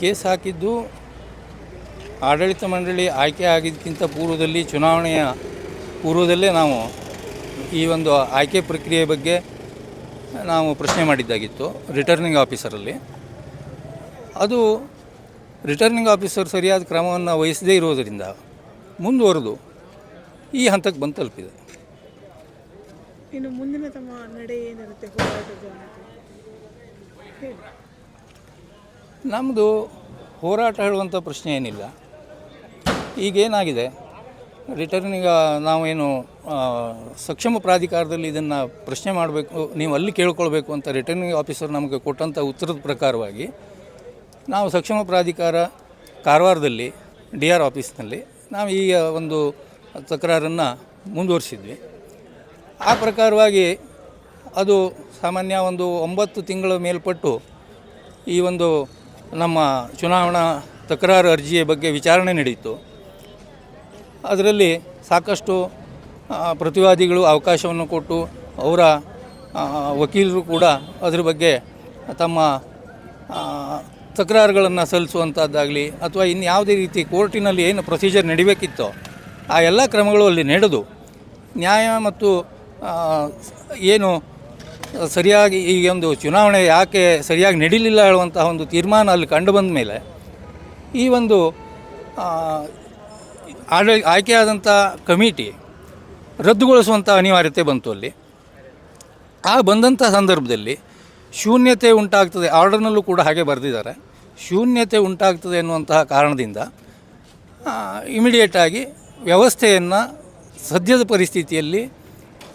Case ಹಾಕಿದ್ದು ಆಡಳಿತ ಮಂಡಳಿ ಆಯ್ಕೆ ಆಗಿದ್ದಕ್ಕಿಂತ ಪೂರ್ವದಲ್ಲಿ ಚುನಾವಣೆಯ ಪೂರ್ವದಲ್ಲೇ ನಾವು ಈ ಒಂದು ಆಯ್ಕೆ ಪ್ರಕ್ರಿಯೆ ಬಗ್ಗೆ ನಾವು ಪ್ರಶ್ನೆ ಮಾಡಿದ್ದಾಗಿತ್ತು ರಿಟರ್ನಿಂಗ್ ಆಫೀಸರಲ್ಲಿ ಅದು ರಿಟರ್ನಿಂಗ್ ಆಫೀಸರ್ ಸರಿಯಾದ ಕ್ರಮವನ್ನು ವಹಿಸದೇ ಇರೋದರಿಂದ ಮುಂದುವರೆದು ಈ ಹಂತಕ್ಕೆ ಬಂದು ತಲುಪಿದೆ. ಇನ್ನು ಮುಂದಿನ ತಮ್ಮ ನಡೆ ಏನಿರುತ್ತೆ ಹೋರಾಟದ ನಮ್ಮದು ಹೋರಾಟ ಹೇಳುವಂಥ ಪ್ರಶ್ನೆ ಏನಿಲ್ಲ. ಈಗೇನಾಗಿದೆ? ರಿಟರ್ನಿಂಗ್ ನಾವೇನು ಸಕ್ಷಮ ಪ್ರಾಧಿಕಾರದಲ್ಲಿ ಇದನ್ನು ಪ್ರಶ್ನೆ ಮಾಡಬೇಕು, ನೀವು ಅಲ್ಲಿ ಕೇಳ್ಕೊಳ್ಬೇಕು ಅಂತ ರಿಟರ್ನಿಂಗ್ ಆಫೀಸರ್ ನಮಗೆ ಕೊಟ್ಟಂಥ ಉತ್ತರದ ಪ್ರಕಾರವಾಗಿ, ನಾವು ಸಕ್ಷಮ ಪ್ರಾಧಿಕಾರ ಕಾರವಾರದಲ್ಲಿ ಡಿ ಆರ್ ಆಫೀಸ್ನಲ್ಲಿ ನಾವು ಈ ಒಂದು ತಕರಾರನ್ನು ಮುಂದುವರಿಸಿದ್ವಿ. ಆ ಪ್ರಕಾರವಾಗಿ ಅದು ಸಾಮಾನ್ಯ ಒಂದು ಒಂಬತ್ತು ತಿಂಗಳ ಮೇಲ್ಪಟ್ಟು ಈ ಒಂದು ನಮ್ಮ ಚುನಾವಣಾ ತಕರಾರು ಅರ್ಜಿಯ ಬಗ್ಗೆ ವಿಚಾರಣೆ ನಡೆಯಿತು. ಅದರಲ್ಲಿ ಸಾಕಷ್ಟು ಪ್ರತಿವಾದಿಗಳು ಅವಕಾಶವನ್ನು ಕೊಟ್ಟು ಅವರ ವಕೀಲರು ಕೂಡ ಅದರ ಬಗ್ಗೆ ತಮ್ಮ ತಕರಾರುಗಳನ್ನು ಸಲ್ಲಿಸುವಂಥದ್ದಾಗಲಿ ಅಥವಾ ಇನ್ಯಾವುದೇ ರೀತಿ ಕೋರ್ಟಿನಲ್ಲಿ ಏನು ಪ್ರೊಸೀಜರ್ ನಡಿಬೇಕಿತ್ತೋ ಆ ಎಲ್ಲ ಕ್ರಮಗಳು ಅಲ್ಲಿ ನಡೆದು, ನ್ಯಾಯ ಮತ್ತು ಏನು ಸರಿಯಾಗಿ ಈ ಒಂದು ಚುನಾವಣೆ ಯಾಕೆ ಸರಿಯಾಗಿ ನಡೀಲಿಲ್ಲ ಹೇಳುವಂತಹ ಒಂದು ತೀರ್ಮಾನ ಅಲ್ಲಿ ಕಂಡು ಬಂದ ಮೇಲೆ ಈ ಒಂದು ಆಡಳಿ ಆಯ್ಕೆಯಾದಂಥ ಕಮಿಟಿ ರದ್ದುಗೊಳಿಸುವಂಥ ಅನಿವಾರ್ಯತೆ ಬಂತು ಅಲ್ಲಿ. ಆ ಬಂದಂಥ ಸಂದರ್ಭದಲ್ಲಿ ಶೂನ್ಯತೆ ಉಂಟಾಗ್ತದೆ, ಆರ್ಡರ್ನಲ್ಲೂ ಕೂಡ ಹಾಗೆ ಬರೆದಿದ್ದಾರೆ. ಶೂನ್ಯತೆ ಉಂಟಾಗ್ತದೆ ಎನ್ನುವಂತಹ ಕಾರಣದಿಂದ ಇಮಿಡಿಯೇಟಾಗಿ ವ್ಯವಸ್ಥೆಯನ್ನು ಸದ್ಯದ ಪರಿಸ್ಥಿತಿಯಲ್ಲಿ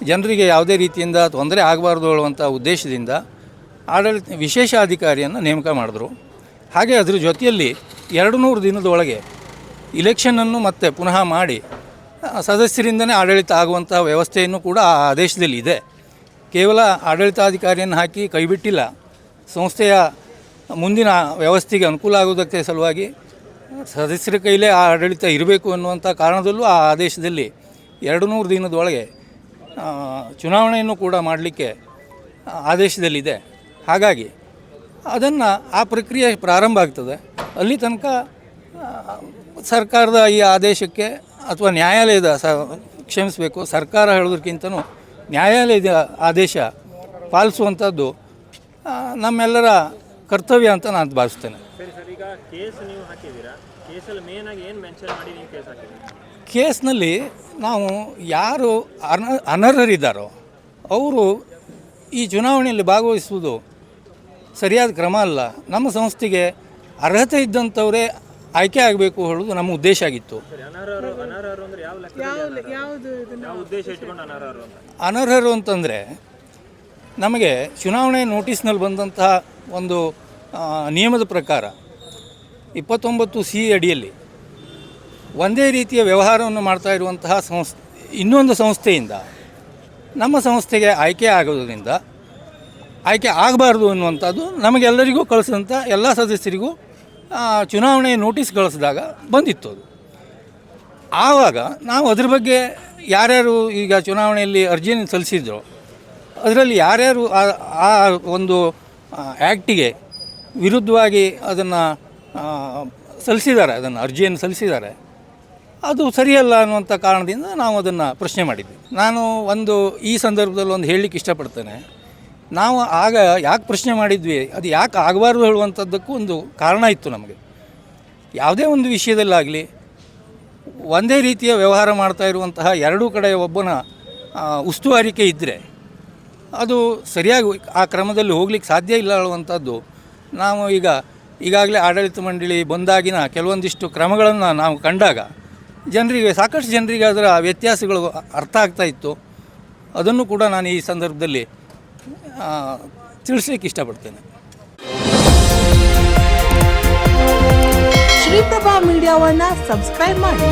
ಜನರಿಗೆ ಯಾವುದೇ ರೀತಿಯಿಂದ ತೊಂದರೆ ಆಗಬಾರ್ದು ಹೇಳುವಂಥ ಉದ್ದೇಶದಿಂದ ಆಡಳಿತ ವಿಶೇಷ ಅಧಿಕಾರಿಯನ್ನು ನೇಮಕ ಮಾಡಿದ್ರು. ಹಾಗೆ ಅದ್ರ ಜೊತೆಯಲ್ಲಿ ಎರಡು ನೂರು ದಿನದೊಳಗೆ ಇಲೆಕ್ಷನನ್ನು ಮತ್ತೆ ಪುನಃ ಮಾಡಿ ಸದಸ್ಯರಿಂದನೇ ಆಡಳಿತ ಆಗುವಂಥ ವ್ಯವಸ್ಥೆಯನ್ನು ಕೂಡ ಆ ಆದೇಶದಲ್ಲಿ ಇದೆ. ಕೇವಲ ಆಡಳಿತಾಧಿಕಾರಿಯನ್ನು ಹಾಕಿ ಕೈಬಿಟ್ಟಿಲ್ಲ ಸಂಸ್ಥೆಯ ಮುಂದಿನ ವ್ಯವಸ್ಥೆಗೆ ಅನುಕೂಲ ಆಗುವುದಕ್ಕೆ ಸಲುವಾಗಿ ಸದಸ್ಯರ ಕೈಲೇ ಆಡಳಿತ ಇರಬೇಕು ಅನ್ನುವಂಥ ಕಾರಣದಲ್ಲೂ ಆ ಆದೇಶದಲ್ಲಿ ಎರಡು ನೂರು ದಿನದೊಳಗೆ ಚುನಾವಣೆಯನ್ನು ಕೂಡ ಮಾಡಲಿಕ್ಕೆ ಆದೇಶದಲ್ಲಿದೆ. ಹಾಗಾಗಿ ಅದನ್ನು ಆ ಪ್ರಕ್ರಿಯೆ ಪ್ರಾರಂಭ ಆಗ್ತದೆ. ಅಲ್ಲಿ ತನಕ ಸರ್ಕಾರದ ಈ ಆದೇಶಕ್ಕೆ ಅಥವಾ ನ್ಯಾಯಾಲಯದ ಸ, ಕ್ಷಮಿಸಬೇಕು, ಸರ್ಕಾರ ಹೇಳೋದಕ್ಕಿಂತನೂ ನ್ಯಾಯಾಲಯದ ಆದೇಶ ಪಾಲಿಸುವಂಥದ್ದು ನಮ್ಮೆಲ್ಲರ ಕರ್ತವ್ಯ ಅಂತ ನಾನು ಭಾವಿಸ್ತೇನೆ. ಕೇಸ್ನಲ್ಲಿ ನಾವು ಯಾರು ಅನ ಅನರ್ಹರಿದ್ದಾರೋ ಅವರು ಈ ಚುನಾವಣೆಯಲ್ಲಿ ಭಾಗವಹಿಸುವುದು ಸರಿಯಾದ ಕ್ರಮ ಅಲ್ಲ. ನಮ್ಮ ಸಂಸ್ಥೆಗೆ ಅರ್ಹತೆ ಇದ್ದಂಥವರೇ ಆಯ್ಕೆ ಆಗಬೇಕು ಹೇಳುವುದು ನಮ್ಮ ಉದ್ದೇಶ ಆಗಿತ್ತು. ಅನರ್ಹರು ಅಂತಂದರೆ ನಮಗೆ ಚುನಾವಣೆ ನೋಟಿಸ್ನಲ್ಲಿ ಬಂದಂತಹ ಒಂದು ನಿಯಮದ ಪ್ರಕಾರ ಇಪ್ಪತ್ತೊಂಬತ್ತು ಸಿ ಅಡಿಯಲ್ಲಿ ಒಂದೇ ರೀತಿಯ ವ್ಯವಹಾರವನ್ನು ಮಾಡ್ತಾ ಇರುವಂತಹ ಸಂಸ್ಥೆ, ಇನ್ನೊಂದು ಸಂಸ್ಥೆಯಿಂದ ನಮ್ಮ ಸಂಸ್ಥೆಗೆ ಆಯ್ಕೆ ಆಗೋದರಿಂದ ಆಯ್ಕೆ ಆಗಬಾರ್ದು ಅನ್ನುವಂಥದ್ದು ನಮಗೆಲ್ಲರಿಗೂ ಕಳಿಸಿದಂಥ ಎಲ್ಲ ಸದಸ್ಯರಿಗೂ ಚುನಾವಣೆ ನೋಟಿಸ್ ಕಳಿಸಿದಾಗ ಬಂದಿತ್ತು ಅದು. ಆವಾಗ ನಾವು ಅದ್ರ ಬಗ್ಗೆ ಯಾರ್ಯಾರು ಈಗ ಚುನಾವಣೆಯಲ್ಲಿ ಅರ್ಜಿಯನ್ನು ಸಲ್ಲಿಸಿದ್ರು, ಅದರಲ್ಲಿ ಯಾರ್ಯಾರು ಆ ಒಂದು ಆ್ಯಕ್ಟಿಗೆ ವಿರುದ್ಧವಾಗಿ ಅದನ್ನು ಸಲ್ಲಿಸಿದ್ದಾರೆ, ಅದನ್ನು ಅರ್ಜಿಯನ್ನು ಸಲ್ಲಿಸಿದ್ದಾರೆ. ಅದು ಸರಿಯಲ್ಲ ಅನ್ನುವಂಥ ಕಾರಣದಿಂದ ನಾವು ಅದನ್ನು ಪ್ರಶ್ನೆ ಮಾಡಿದ್ವಿ. ನಾನು ಒಂದು, ಈ ಸಂದರ್ಭದಲ್ಲಿ ಒಂದು ಹೇಳಲಿಕ್ಕೆ ಇಷ್ಟಪಡ್ತೇನೆ. ನಾವು ಆಗ ಯಾಕೆ ಪ್ರಶ್ನೆ ಮಾಡಿದ್ವಿ, ಅದು ಯಾಕೆ ಆಗಬಾರ್ದು ಹೇಳುವಂಥದ್ದಕ್ಕೂ ಒಂದು ಕಾರಣ ಇತ್ತು ನಮಗೆ. ಯಾವುದೇ ಒಂದು ವಿಷಯದಲ್ಲಾಗಲಿ, ಒಂದೇ ರೀತಿಯ ವ್ಯವಹಾರ ಮಾಡ್ತಾ ಇರುವಂತಹ ಎರಡೂ ಕಡೆ ಒಬ್ಬನ ಉಸ್ತುವಾರಿಕೆ ಇದ್ದರೆ ಅದು ಸರಿಯಾಗಿ ಆ ಕ್ರಮದಲ್ಲಿ ಹೋಗ್ಲಿಕ್ಕೆ ಸಾಧ್ಯ ಇಲ್ಲ ಅನ್ನುವಂಥದ್ದು ನಾವು ಈಗ ಈಗಾಗಲೇ ಆಡಳಿತ ಮಂಡಳಿ ಬಂದಾಗಿನ ಕೆಲವೊಂದಿಷ್ಟು ಕ್ರಮಗಳನ್ನು ನಾವು ಕಂಡಾಗ ಜನರಿಗೆ ಸಾಕಷ್ಟು ಜನರಿಗೆ ಅದರ ವ್ಯತ್ಯಾಸಗಳು ಅರ್ಥ ಆಗ್ತಾ ಇತ್ತು. ಅದನ್ನು ಕೂಡ ನಾನು ಈ ಸಂದರ್ಭದಲ್ಲಿ ತಿಳಿಸ್ಲಿಕ್ಕೆ ಇಷ್ಟಪಡ್ತೇನೆ. ಶ್ರೀಪ್ರಭಾ ಮೀಡಿಯಾವನ್ನು ಸಬ್ಸ್ಕ್ರೈಬ್ ಮಾಡಿ.